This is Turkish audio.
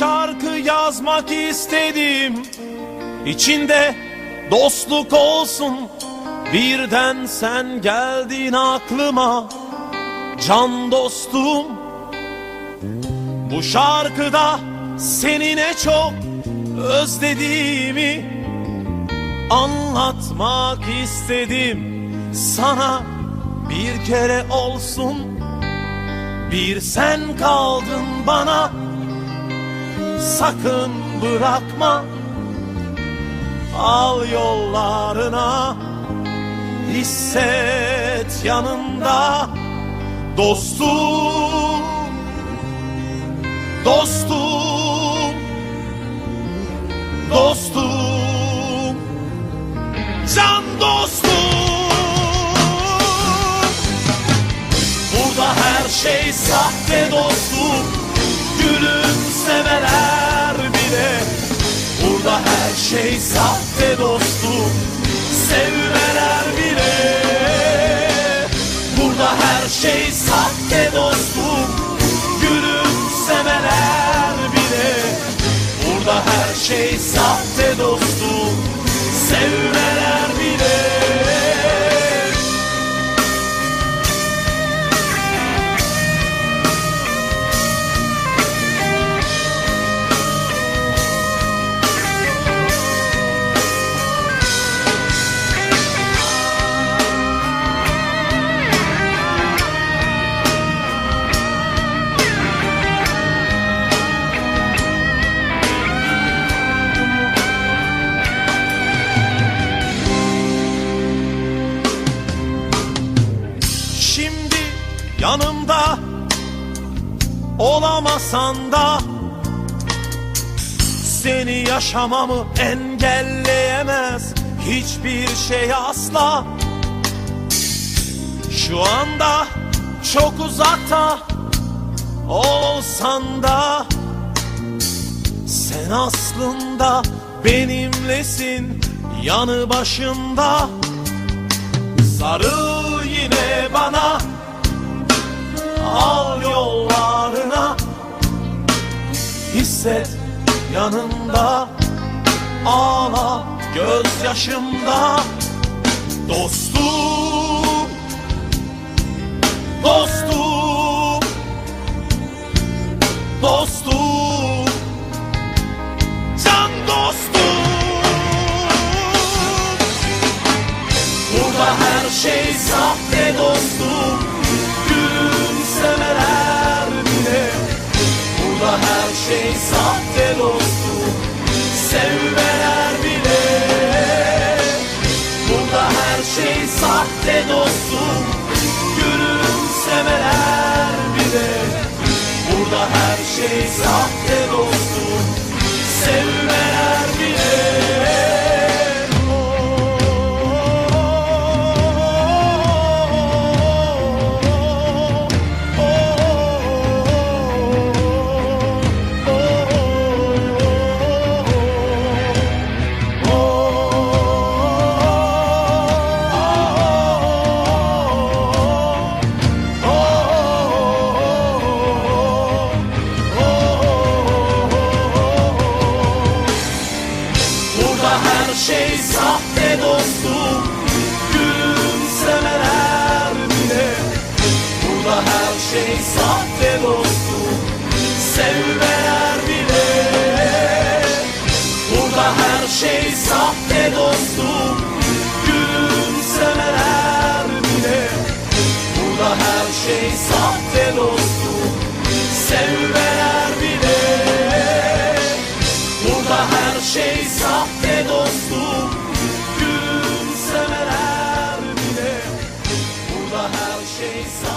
şarkı yazmak istedim. İçinde dostluk olsun. Birden sen geldin aklıma. Can dostum. Bu şarkıda seni ne çok özlediğimi Anlatmak istedim. Sana bir kere olsun. Bir sen kaldın bana sakın bırakma. Al yollarına. Hisset yanında. Dostum. Dostum şey sahte dostum Sevmeler bile. Burada her şey sahte dostum Gülümsemeler bile. Burada her şey sahte yanımda olamasan da Seni yaşamamı engelleyemez hiçbir şey asla. Şu anda çok uzakta olsan da Sen aslında benimlesin yanı başımda Sarıl yine bana Al yollarına. Hisset yanında. Ağla gözyaşımda. Dostum. Dostum. Dostum. Can dostum. Burada her şey sahte dostum Burada her şey sahte şey sahte dostum. Gülümsemeler bile. Burada her şey sahte dostum. Sevmeler bile. Burada her şey sahte face.